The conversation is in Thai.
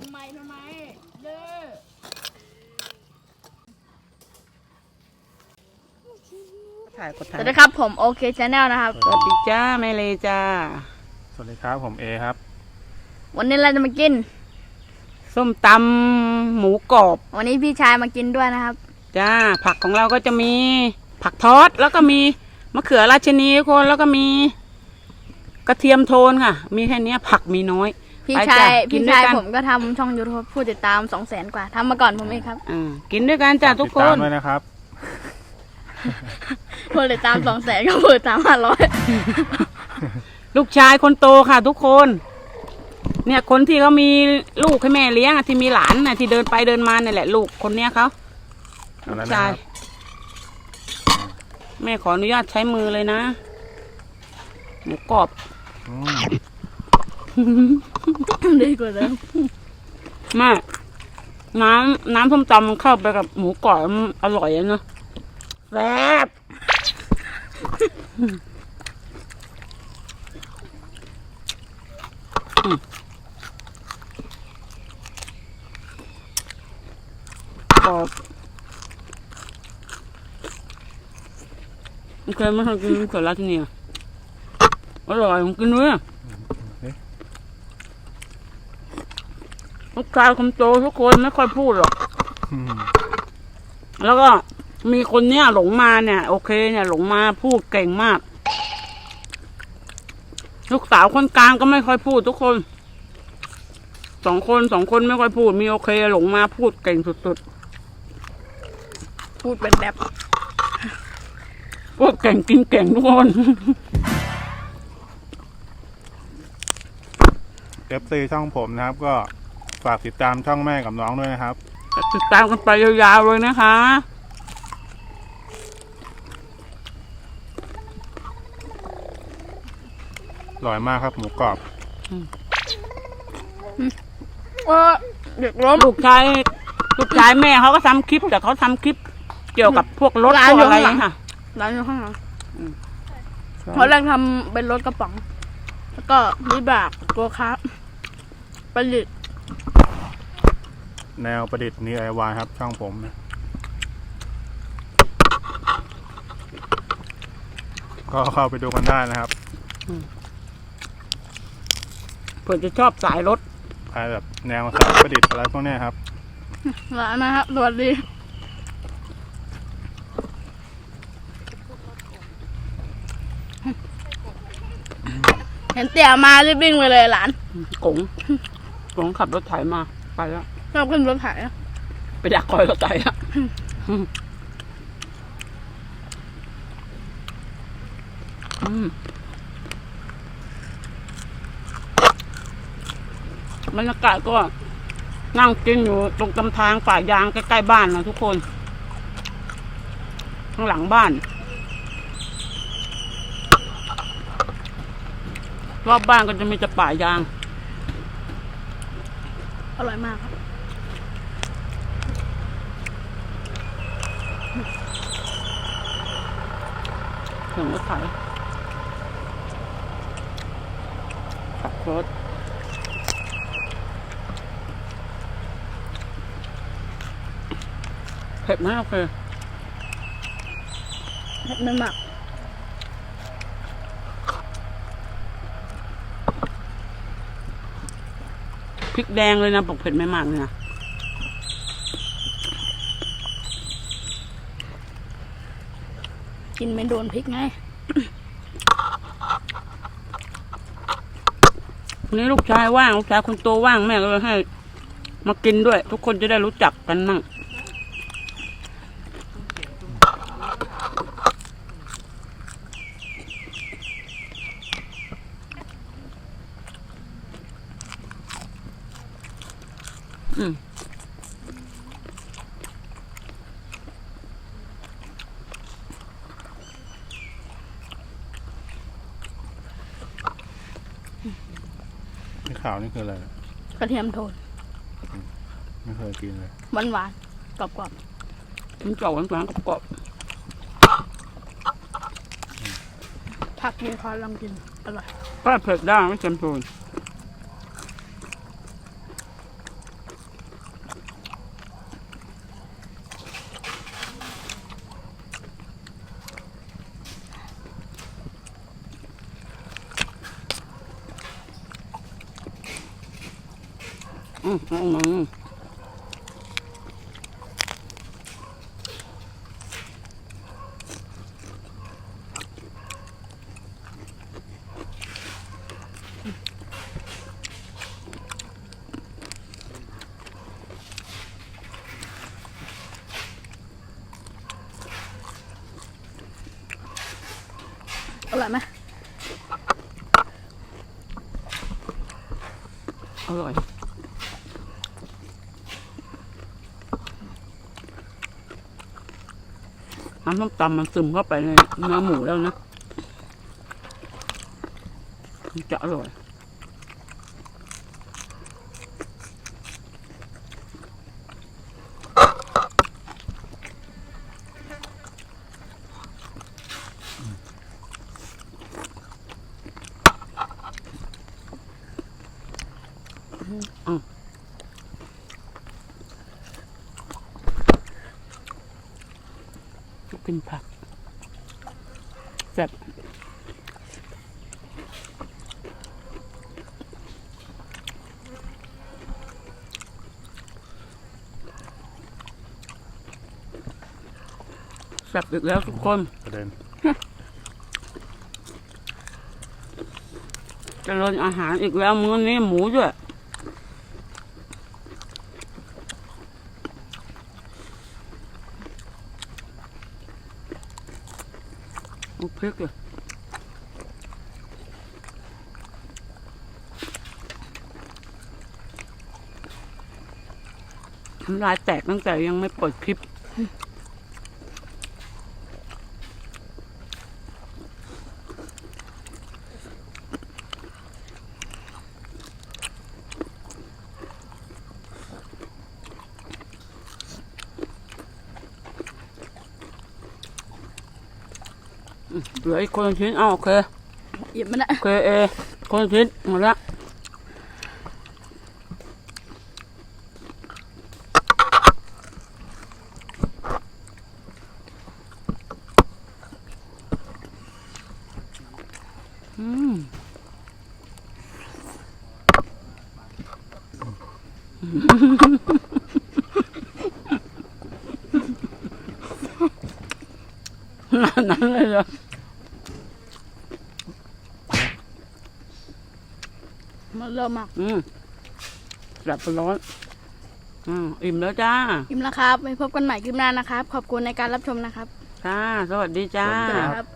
มไม้ทำไมเด้อถ่ายกดสถ่ายวัสดีครับผมโอเคชาแนลนะครับ สวัสดีจ้าแม่เลจ้า สวัสดีครับผมเอครับวันนี้เราจะมากิน ส้มตำหมูกรอบวันนี้พี่ชายมากินด้วยนะครับ จ้า ผักของเราก็จะมีผักทอดแล้วก็มีมะเขือราชนีคนแล้วก็มี กระเทียมโทนค่ะ มีแค่เนี้ยผักมีน้อย พี่ไปชาจ้ะยกิพี่นด้วยชายกัน ผมก็ทำช่องยูทูบผู้ติดตามสองแสนกว่าทำมาก่อนผมเองครับอ่ากินด้วยกันจ้าทุกคติดตามนด้วยนะครับ ผู้ติดตามสองแสนก็ผู้ติดตามห้าร้อยลูกชายคนโตค่ะ ทุกคน เนี่ยคนที่เขามีลูกให้แม่เลี้ยงอะที่มีหลานน่ะที่เดินไปเดินมาเนี่ยแหละ ลูกคนเนี้ยเขาเอาแล้วใช่นะครับแม่ขออนุญาตใช้มือเลยนะหมูกรอบอืม ดีกว่าเดิมแม่น้ำน้ำส้มตำมันเข้าไปกับหมูกรอบมันอร่อยอะเนะแซ่บกรอบโอเคไม่เคยกินเขือราชนีอะอร่อยผมกินด้วยอะ ลูกชายคนโตทุกคนไม่ค่อยพูดหรอกอืมแล้วก็มีคนเนี้ยหลงมาเนี่ย โอเคเนี่ย หลงมาพูดเก่งมาก ลูกสาวคนกลางก็ไม่ค่อยพูดทุกคนสองคนสองคนไม่ค่อยพูด มีโอเค หลงมาพูดเก่งสุดพูดเป็นแบบๆพูดเก่งกินเก่งทุกคนเอฟซีช่องผมนะครับก็ ฝากติดตามช่องแม่กับน้องด้วยนะครับ ติดตามกันไปยาวๆเลยนะคะ อร่อยมากครับหมูกรอบ เออเด็กล้ม ลูกชายลูกชายแม่เขาก็ทำคลิปแต่เขาทำคลิปเกี่ยวกับพวกรถร้านพวกอยู่อะไรข้างหลัง ค่ะ ร้านอยู่ข้างหลังอืมเพราะแรกทำเป็นรถกระป๋อง แล้วก็วิบากโกคาร์ทประดิษฐ์ แนวประดิษฐ์ DIY ครับ ช่องผมนะก็เข้าไปดูกันได้นะครับเผื่อจะชอบสายรถใครแบบแนวสายประดิษฐ์อะไรพวกเนี้ยครับร้านนะครับสวัสดีเห็นเตี่ยมารีบวิ่งไปเลยหลานกงกงขับรถไถมา ไปแล้ว ชอบขึ้นรถไถอะไปดักคอยรถไถอะอืมบรรยากาศก็นั่งกินอยู่ตรงกำทางป่ายางใกล้ๆบ้านนะทุกคน ข้างหลังบ้าน รอบบ้านก็จะมีแต่ป่ายาง อร่อยมากครับ เสียงรถไถขับรถเผ็ดมากเลยเผ็ดไม่มากพริกแดงเลยนะบอกเผ็ดไม่มากเลยนะ กินไม่โดนพริกไงวันนี้ลูกชายว่างลูกชายคนโตว่างแม่ก็เลยให้ มากินด้วย ทุกคนจะได้รู้จักกันมั่ง นี่ข่าวนี่คืออะไรกระเทียมโทนไม่เคยกินเลยหวานหวานๆกรอบกรอบมันจะหวานหวานๆกรอบๆผักมีคอลองกินอร่อยๆก็เผ็ดได้ไม่เค็มโทน อืมอืมอร่อยไหมอร่อย น้ำส้มตำมันซึมเข้าไปในเนื้อหมูแล้วนะจะอร่อย กินผักแซ่บแซ่บอีกแล้วทุกคนประเด็นเจริญอาหารอีกแล้วมื้อนี้หมูด้วยุกเพกเลยน้ำลายแตกตั้งแต่ยังไม่เปิดคลิป เหลืออีกคนละชิ้นเอาโอเคหยิบมันนะโอเคเอคนละชิ้นหมดละอืมขนาดนั้นเลย เหรอมันเริ่มมากอืมแสบร้อนอืมอิ่มแล้วจ้า อิ่มแล้วครับไว้พบกันใหม่คลิปหน้านะครับ ขอบคุณในการรับชมนะครับ ค่ะ สวัสดีจ้า สวัสดีครับ